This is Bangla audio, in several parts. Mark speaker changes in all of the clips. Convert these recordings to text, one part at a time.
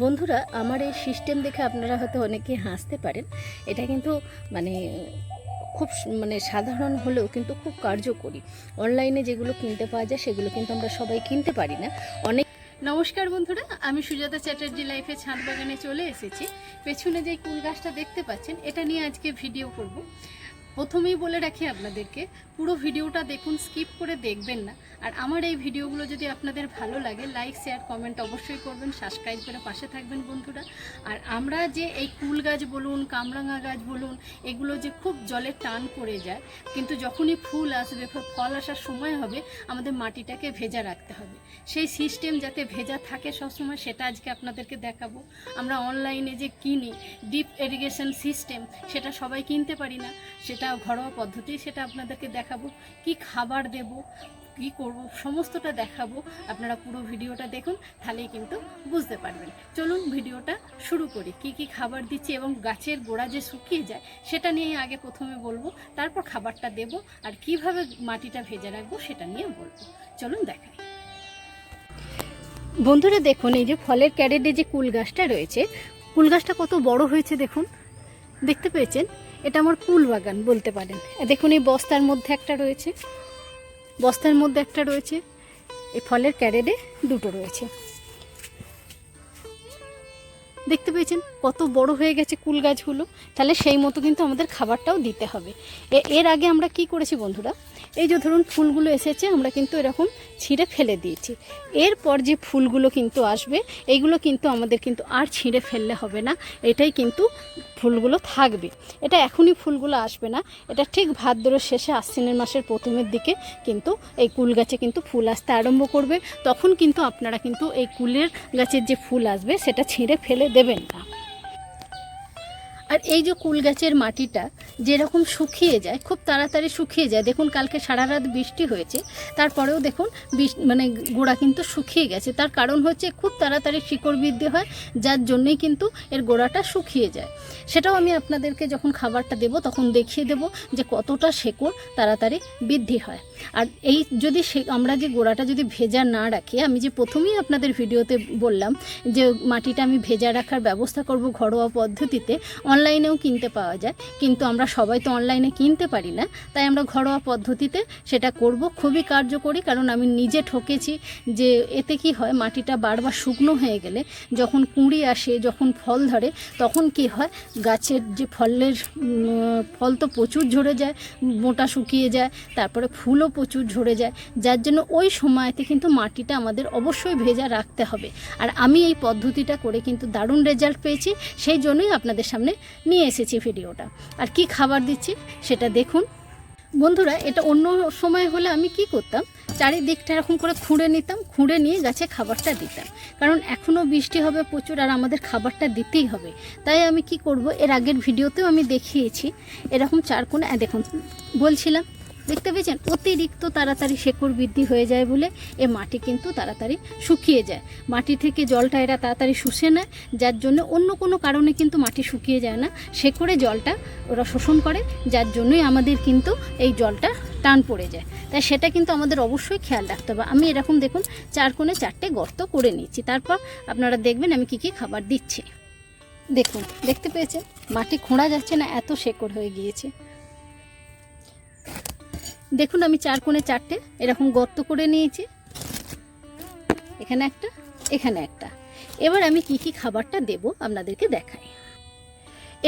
Speaker 1: বন্ধুরা, আমার এই সিস্টেম দেখে আপনারা হয়তো অনেকে হাসতে পারেন। এটা কিন্তু মানে খুব মানে সাধারণ হলেও কিন্তু খুব কার্যকরী। অনলাইনে যেগুলো কিনতে পাওয়া যায়, সেগুলো কিন্তু আমরা সবাই কিনতে পারি না। অনেক
Speaker 2: নমস্কার বন্ধুরা, আমি সুজাতা চ্যাটার্জি লাইফে ছাদ বাগানে চলে এসেছি। পেছনে যে কুল গাছটা দেখতে পাচ্ছেন, এটা নিয়ে আজকে ভিডিও করব। প্রথমেই বলে রাখি আপনাদেরকে, পুরো ভিডিওটা দেখুন, স্কিপ করে দেখবেন না। আর আমার এই ভিডিওগুলো যদি আপনাদের ভালো লাগে, লাইক, শেয়ার, কমেন্ট অবশ্যই করবেন, সাবস্ক্রাইব করে পাশে থাকবেন বন্ধুরা। আর আমরা যে এই কুল গাছ বলুন, কামরাঙা গাছ বলুন, এগুলো যে খুব জলে টান পড়ে যায়, কিন্তু যখনই ফুল আসবে ফল আসার সময় হবে, আমাদের মাটিটাকে ভেজা রাখতে হবে। সেই সিস্টেম যাতে ভেজা থাকে সবসময়, সেটা আজকে আপনাদেরকে দেখাবো। আমরা অনলাইনে যে কিনি ডিপ ইরিগেশন সিস্টেম সেটা সবাই কিনতে পারি না, সেটা ঘরোয়া পদ্ধতি সেটা আপনাদেরকে দেখাবো। কি খাবার দেব, কি করব, সমস্তটা দেখাবো। আপনারা পুরো ভিডিওটা দেখুন, তাহলেই কিন্তু বুঝতে পারবেন। চলুন ভিডিওটা শুরু করি। কি কি খাবার দিচ্ছি এবং গাছের গোড়া যে শুকিয়ে যায়, সেটা নিয়ে আগে প্রথমে বলব, তারপর খাবারটা দেব আর কীভাবে মাটিটা ভেজে রাখব সেটা নিয়ে বলব। চলুন দেখাই।
Speaker 1: বন্ধুরা দেখুন, এই যে ফলের ক্যারেটে যে কুল গাছটা রয়েছে, কুল গাছটা কত বড় হয়েছে দেখুন। দেখতে পেয়েছেন? এটা আমার কুল বাগান বলতে পারেন। দেখুন, এই বস্তার মধ্যে একটা রয়েছে। বস্তার মধ্যে একটা রয়েছে। এই ফলের ক্যারেটে দুটো রয়েছে। দেখতে পেয়েছেন? কত বড় হয়ে গেছে কুল গাছগুলো। তাহলে সেই মতো কিন্তু আমাদের খাবারটাও দিতে হবে। এর আগে আমরা কি করেছি বন্ধুরা? এই যে ধরুন ফুলগুলো এসেছে, আমরা কিন্তু এরকম ছিঁড়ে ফেলে দিয়েছি। এরপর যে ফুলগুলো কিন্তু আসবে এইগুলো কিন্তু আমাদের কিন্তু আর ছিঁড়ে ফেললে হবে না। এটাই কিন্তু ফুলগুলো থাকবে। এটা এখনই ফুলগুলো আসবে না। এটা ঠিক ভাদ্র শেষে আশ্বিনের মাসের প্রথমের দিকে কিন্তু এই কুল গাছে কিন্তু ফুল আসতে আরম্ভ করবে। তখন কিন্তু আপনারা কিন্তু এই কুলের গাছের যে ফুল আসবে, সেটা ছিঁড়ে ফেলে দেবেন না আর এই যে কুল গাছের মাটিটা যেরকম শুকিয়ে যায়, খুব তাড়াতাড়ি শুকিয়ে যায়। দেখুন, কালকে সারা রাত বৃষ্টি হয়েছে, তারপরেও দেখুন মানে গোড়া কিন্তু শুকিয়ে গেছে। তার কারণ হচ্ছে খুব তাড়াতাড়ি শিকড় বৃদ্ধি হয়, যার জন্যই কিন্তু এর গোড়াটা শুকিয়ে যায়। সেটাও আমি আপনাদেরকে যখন খাবারটা দেব, তখন দেখিয়ে দেব যে কতটা শেকড় তাড়াতাড়ি বৃদ্ধি হয়। আর এই যদি সে আমরা যে গোড়াটা যদি ভেজা না রাখি, আমি যে প্রথমেই আপনাদের ভিডিওতে বললাম যে মাটিটা আমি ভেজা রাখার ব্যবস্থা করব ঘরোয়া পদ্ধতিতে অনলাইনেও কিনতে পাওয়া যায়। কিন্তু আমরা সবাই তো অনলাইনে কিনতে পারি না। তাই আমরা ঘরোয়া পদ্ধতিতে সেটা করব। খুবই কার্যকরী, কারণ আমি নিজে ঠকেছি যে এতে কি হয়, মাটিটা বারবার শুকনো হয়ে গেলে যখন কুঁড়ি আসে, যখন ফল ধরে, তখন কি হয়, গাছের যে ফলের ফল তো প্রচুর ঝরে যায়, মোটা শুকিয়ে যায়, তারপরে ফুলও প্রচুর ঝরে যায়। যার জন্য ওই সময়তে কিন্তু মাটিটা আমাদের অবশ্যই ভেজা রাখতে হবে। আর আমি এই পদ্ধতিটা করে কিন্তু দারুণ রেজাল্ট পেয়েছি। সেই জন্যই আপনাদের সামনে নিয়ে এসেছি ভিডিওটা। আর কি খাবার দিচ্ছি সেটা দেখুন। বন্ধুরা, এটা অন্য সময় হলে আমি কি করতাম? চারিদিকটা এরকম করে খুঁড়ে নিতাম, খুঁড়ে নিয়ে গাছে খাবারটা দিতাম। কারণ এখনও বৃষ্টি হবে প্রচুর আর আমাদের খাবারটা দিতেই হবে। তাই আমি কি করব? এর আগের ভিডিওতেও আমি দেখিয়েছি। এরকম চার কোণে, দেখুন, বলছিলাম দেখতে পেয়েছেন? অতিরিক্ত তাড়াতাড়ি শেকড় বৃদ্ধি হয়ে যায় বলে এ মাটি কিন্তু তাড়াতাড়ি শুকিয়ে যায়। মাটি থেকে জলটা এরা তাড়াতাড়ি শুষে নেয়, যার জন্য অন্য কোনো কারণে কিন্তু মাটি শুকিয়ে যায় না। শেকড়ে জলটা ওরা শোষণ করে, যার জন্যই আমাদের কিন্তু এই জলটা টান পড়ে যায়। তাই সেটা কিন্তু আমাদের অবশ্যই খেয়াল রাখতে হবে। আমি এরকম দেখুন, চার কোণে চারটে গর্ত করে নিচ্ছি তারপর আপনারা দেখবেন আমি কি কি খাবার দিচ্ছি। দেখুন, দেখতে পেয়েছেন? মাটি খোঁড়া যাচ্ছে না, এত শেকড় হয়ে গিয়েছে। দেখুন, আমি চার কোণে চারটে, এরকম গর্ত করে নিয়েছি। এখানে একটা এখানে একটা। এবার আমি কি কি খাবারটা দেব আপনাদেরকে দেখাই।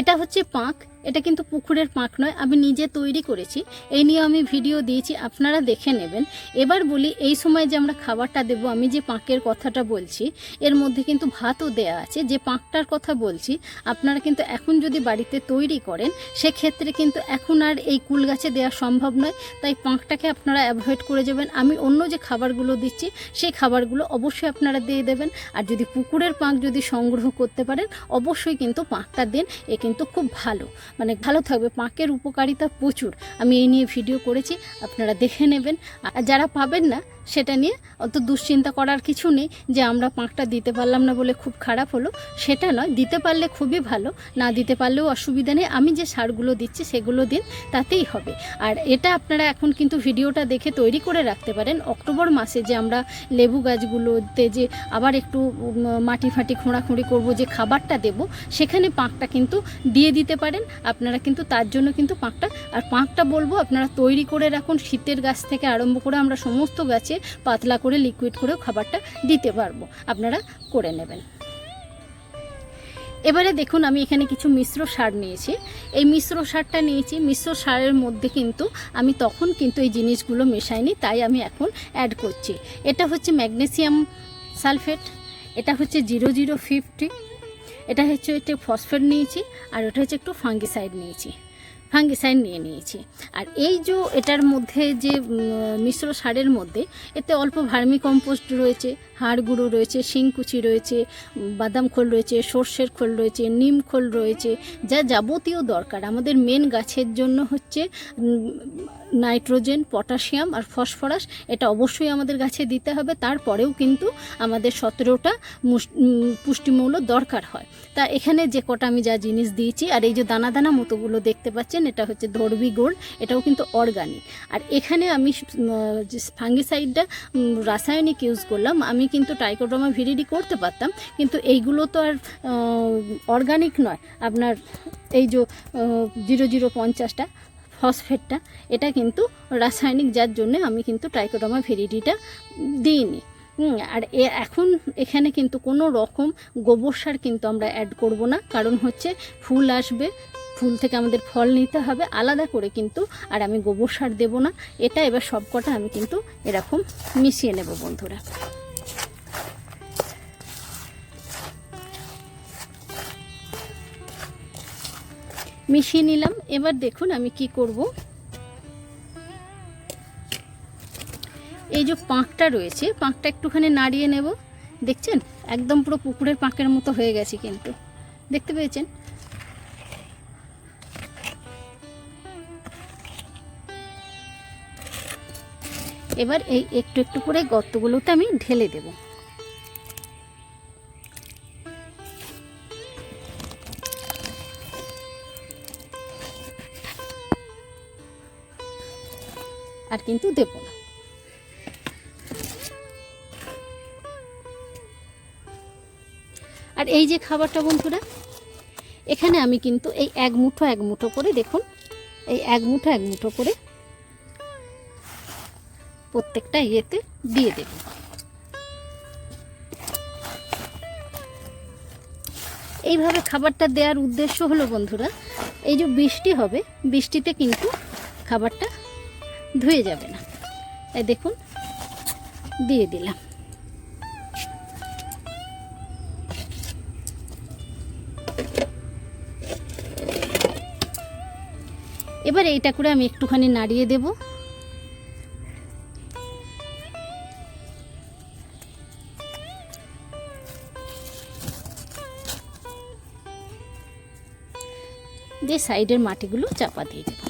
Speaker 1: এটা হচ্ছে পাঁক এটা কিন্তু পুকুরের পাঁক নয়, আমি নিজে তৈরি করেছি। এই নিয়ে আমি ভিডিও দিয়েছি, আপনারা দেখে নেবেন। এবার বলি, এই সময় যে আমরা খাবারটা দেব, আমি যে পাঁকের কথাটা বলছি, এর মধ্যে কিন্তু ভাতও দেয়া আছে। যে পাঁকটার কথা বলছি, আপনারা কিন্তু এখন যদি বাড়িতে তৈরি করেন, সেক্ষেত্রে কিন্তু এখন আর এই কুল গাছে দেওয়া সম্ভব নয়। তাই পাঁকটাকে আপনারা অ্যাভয়েড করে যাবেন। আমি অন্য যে খাবারগুলো দিচ্ছি, সেই খাবারগুলো অবশ্যই আপনারা দিয়ে দেবেন। আর যদি পুকুরের পাঁক যদি সংগ্রহ করতে পারেন, অবশ্যই কিন্তু পাঁকটা দেন, এ কিন্তু খুব ভালো। মানে ভালো থাকবে, পাঁকের উপকারিতা প্রচুর। আমি এই নিয়ে ভিডিও করেছি, আপনারা দেখে নেবেন। আর যারা পাবেন না সেটা নিয়ে অত দুশ্চিন্তা করার কিছু নেই যে আমরা পাঁকটা দিতে পারলাম না বলে খুব খারাপ হলো। সেটা নয়, দিতে পারলে খুবই ভালো, না দিতে পারলেও অসুবিধা নেই। আমি যে সারগুলো দিচ্ছি সেগুলো দিন, তাতেই হবে। আর এটা আপনারা এখন কিন্তু ভিডিওটা দেখে তৈরি করে রাখতে পারেন। অক্টোবর মাসে যে আমরা লেবু গাছগুলোতে যে আবার একটু মাটি ফাটি খোঁড়াখুঁড়ি করব, যে খাবারটা দেব, সেখানে পাঁকটা কিন্তু দিয়ে দিতে পারেন। আপনারা কিন্তু তার জন্য কিন্তু পাঁকটা, আর পাঁকটা বলব আপনারা তৈরি করে রাখুন। শীতের গাছ থেকে আরম্ভ করে আমরা সমস্ত গাছে পাতলা করে লিকুইড করেও খাবারটা দিতে পারব। আপনারা করে নেবেন। এবারে দেখুন, আমি এখানে কিছু মিশ্র সার নিয়েছি। এই মিশ্র সারটা নিয়েছি। মিশ্র সারের মধ্যে কিন্তু আমি তখন কিন্তু এই জিনিসগুলো মেশাইনি, তাই আমি এখন অ্যাড করছি। এটা হচ্ছে ম্যাগনেসিয়াম সালফেট, এটা হচ্ছে জিরো জিরো ফিফটি, এটা হচ্ছে একটু ফসফেট নিয়েছি, আর ওটা হচ্ছে একটু ফাঙ্গিসাইড নিয়েছি। ফাঙ্গিসাইড নিয়ে নিয়েছি। আর এই যে এটার মধ্যে যে মিশ্র সারের মধ্যে এতে অল্প ভার্মি কম্পোস্ট রয়েছে, হাড় গুঁড়ো রয়েছে শিংকুচি রয়েছে বাদাম খোল রয়েছে, সর্ষের খোল রয়েছে, নিম খোল রয়েছে, যা যাবতীয় দরকার। আমাদের মেন গাছের জন্য হচ্ছে নাইট্রোজেন, পটাশিয়াম আর ফসফরাস এটা অবশ্যই আমাদের গাছে দিতে হবে। তারপরেও কিন্তু আমাদের সতেরোটা পুষ্টিমূল্য দরকার হয়। তা এখানে যে কটা আমি যা জিনিস দিয়েছি, আর এই যে দানা দানা মতোগুলো দেখতে পাচ্ছেন এটা হচ্ছে ধর্বি গোল্ড এটাও কিন্তু অর্গানিক আর এখানে আমি ফাঙ্গিসাইডটা রাসায়নিক ইউজ করলাম, আমি কিন্তু টাইকোড্রামা ভিরিডি করতে পারতাম, কিন্তু এইগুলো তো আর অর্গানিক নয়। আপনার এই যে জিরো জিরো পঞ্চাশটা ফসফেটটা এটা কিন্তু রাসায়নিক, যার জন্য আমি কিন্তু ট্রাইকোডামা ভেরিডিটা দিইনি। আর এ, এখন এখানে কিন্তু কোনো রকম গোবর সার কিন্তু আমরা অ্যাড করব না, কারণ হচ্ছে ফুল আসবে ফুল থেকে আমাদের ফল নিতে হবে, আলাদা করে কিন্তু আর আমি গোবর সার দেবো না। এটা এবার সব কটা আমি কিন্তু এরকম মিশিয়ে নেব বন্ধুরা। মিশিয়ে নিলাম, এবার দেখুন আমি কি করব। এই যে পাঁকটা রয়েছে, পাঁকটা একটুখানি নাড়িয়ে নেব। দেখছেন? একদম পুরো পুকুরের পাঁকের মতো হয়ে গেছে কিন্তু। দেখতে পেয়েছেন? এবার এই একটু একটু করে গর্তগুলোতে আমি ঢেলে দেবো। আর কিন্তু দেব না। আর এই যে খাবারটা বন্ধুরা, এখানে আমি কিন্তু এই এক মুঠো এক মুঠো করে দেখুন, এই এক মুঠো এক মুঠো করে প্রত্যেকটা ইয়েতে দিয়ে দেব। এইভাবে খাবারটা দেওয়ার উদ্দেশ্য হলো বন্ধুরা, এই যে বৃষ্টি হবে, বৃষ্টিতে কিন্তু খাবারটা ধুয়ে যাবে না। এই দেখুন, দিয়ে দিলাম। এবার এইটা করে আমি একটুখানি নাড়িয়ে দেব। দিয়ে সাইডের মাটিগুলো চাপা দিয়ে দেব।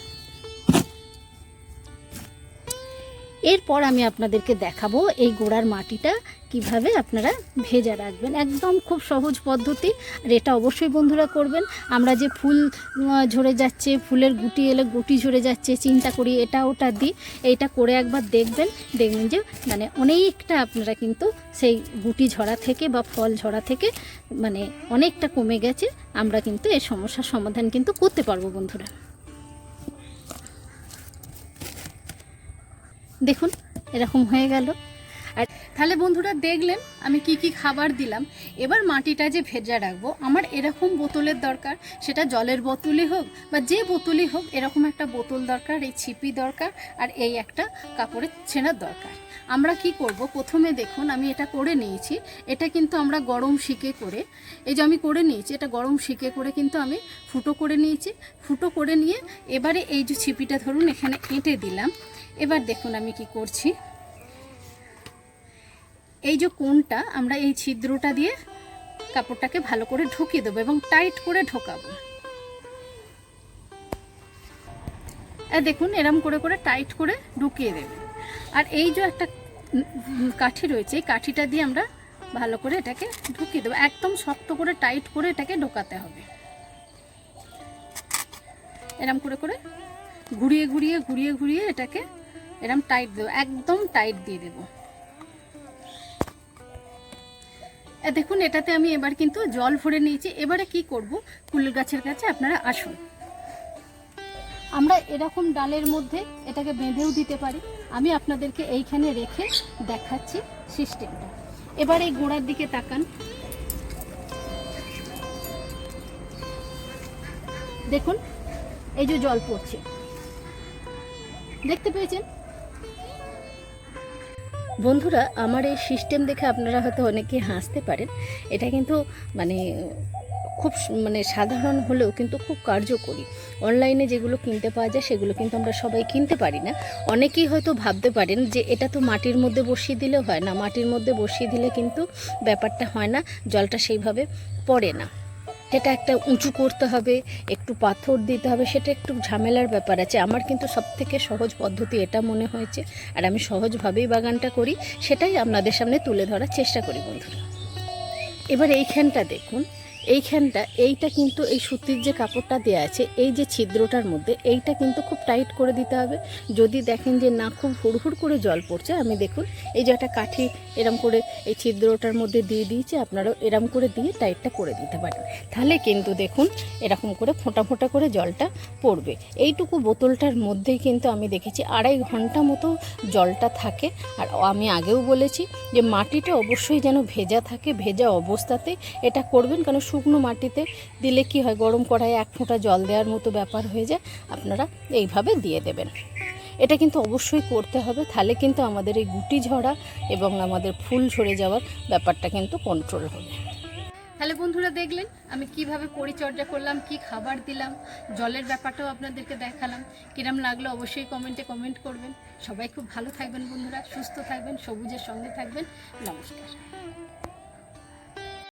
Speaker 1: এরপর আমি আপনাদেরকে দেখাবো এই গোড়ার মাটিটা কীভাবে আপনারা ভেজা রাখবেন? একদম খুব সহজ পদ্ধতি, আর এটা অবশ্যই বন্ধুরা করবেন। আমরা যে ফুল ঝরে যাচ্ছে, ফুলের গুটি এলে গুটি ঝরে যাচ্ছে, চিন্তা করি এটা ওটা দিই এইটা করে একবার দেখবেন দেখবেন যে মানে অনেকটা আপনারা কিন্তু সেই গুটি ঝরা থেকে বা ফল ঝরা থেকে মানে অনেকটা কমে গেছে, আমরা কিন্তু এই সমস্যার সমাধান কিন্তু করতে পারব বন্ধুরা। দেখুন, এরকম হয়ে গেল।
Speaker 2: আর তাহলে বন্ধুরা দেখলেন আমি কি কি খাবার দিলাম। এবার মাটিটা যে ভেজা রাখব, আমার এরকম বোতলের দরকার, সেটা জলের বোতলই হোক বা যে বোতলই হোক, এরকম একটা বোতল দরকার, এই ছিপি দরকার আর এই একটা কাপড়ের ছেঁড়ার দরকার। আমরা কি করব? প্রথমে দেখুন, আমি এটা করে নিয়েছি। এটা কিন্তু আমরা গরম শিকে করে, এই যে আমি করে নিয়েছি, এটা গরম শিকে করে কিন্তু আমি ফুটো করে নিয়েছি। ফুটো করে নিয়ে এবারে এই যে ছিপিটা ধরুন, এখানে এঁটে দিলাম। এবার দেখুন আমি কি করছি। এই যে কোনটা, আমরা এই ছিদ্রটা দিয়ে কাপড়টাকে ভালো করে ঢুকিয়ে দেবো এবং টাইট করে ঢোকাবো। দেখুন, এরম করে করে টাইট করে ঢুকিয়ে দেবে। আর এই যে একটা কাঠি রয়েছে, এই কাঠিটা দিয়ে আমরা ভালো করে এটাকে ঢুকিয়ে দেবো। একদম শক্ত করে, টাইট করে এটাকে ঢোকাতে হবে। এরম করে করে ঘুরিয়ে ঘুরিয়ে ঘুরিয়ে ঘুরিয়ে এটাকে এরম টাইট দেবো, একদম টাইট দিয়ে দেবো। দেখুন, এটাতে আমি এবার কিন্তু জল ভরে নিয়েছি। এবারে কি করব? কুল গাছের কাছে আপনারা আসুন। আমরা এরকম ডালের মধ্যে এটাকে বেঁধেও দিতে পারি। আমি আপনাদেরকে এইখানে রেখে দেখাচ্ছি সিস্টেমটা। এবার এই গোড়ার দিকে তাকান। দেখুন, এই যে জল পড়ছে। দেখতে পেয়েছেন? বন্ধুরা, আমার এই সিস্টেম দেখে আপনারা হয়তো অনেকে হাসতে পারেন। এটা কিন্তু মানে খুব মানে সাধারণ হলেও কিন্তু খুব কার্যকরী। অনলাইনে যেগুলো কিনতে পাওয়া যায়, সেগুলো কিন্তু আমরা সবাই কিনতে পারি না। অনেকেই হয়তো ভাবতে পারেন যে, এটা তো মাটির মধ্যে বসিয়ে দিলেও হয় না। মাটির মধ্যে বসিয়ে দিলে কিন্তু ব্যাপারটা হয় না, জলটা সেইভাবে পড়ে না। সেটা একটা উঁচু করতে হবে, একটু পাথর দিতে হবে, সেটা একটু ঝামেলার ব্যাপার আছে। আমার কিন্তু সব থেকে সহজ পদ্ধতি এটা মনে হয়েছে, আর আমি সহজভাবেই বাগানটা করি, সেটাই আপনাদের সামনে তুলে ধরার চেষ্টা করি বন্ধুরা। এবার এইখানটা দেখুন এইখানটা, এইটা কিন্তু এই সুতির যে কাপড়টা দেওয়া আছে, এই যে ছিদ্রটার মধ্যে, এইটা কিন্তু খুব টাইট করে দিতে হবে। যদি দেখেন যে না খুব হুড়হুড় করে জল পড়ছে, আমি দেখুন, এই যে একটা কাঠি এরম করে এই ছিদ্রটার মধ্যে দিয়ে দিয়েছি, আপনারাও এরম করে দিয়ে টাইটটা করে দিতে পারেন। তাহলে কিন্তু দেখুন, এরকম করে ফোঁটা ফোঁটা করে জলটা পড়বে। এইটুকু বোতলটার মধ্যেই কিন্তু আমি দেখেছি, আড়াই ঘণ্টা মতো জলটা থাকে। আর আমি আগেও বলেছি যে মাটিটা অবশ্যই যেন ভেজা থাকে, ভেজা অবস্থাতে এটা করবেন কারণ শুকনো মাটিতে দিলে কি হয়? গরম কড়াইয়ে এক ফোঁটা জল দেওয়ার মতো ব্যাপার হয়ে যায়, আপনারা এইভাবে দিয়ে দেবেন। এটা কিন্তু অবশ্যই করতে হবে, তাহলে কিন্তু আমাদের এই গুটি ঝরা এবং আমাদের ফুল ঝরে যাওয়ার ব্যাপারটা কিন্তু কন্ট্রোল হবে। তাহলে বন্ধুরা দেখলেন, আমি কীভাবে পরিচর্যা করলাম, কি খাবার দিলাম, জলের ব্যাপারটাও আপনাদেরকে দেখালাম। কিরম লাগল অবশ্যই কমেন্টে কমেন্ট করবেন। সবাই খুব ভালো থাকবেন বন্ধুরা, সুস্থ থাকবেন, সবুজের সঙ্গে থাকবেন। নমস্কার।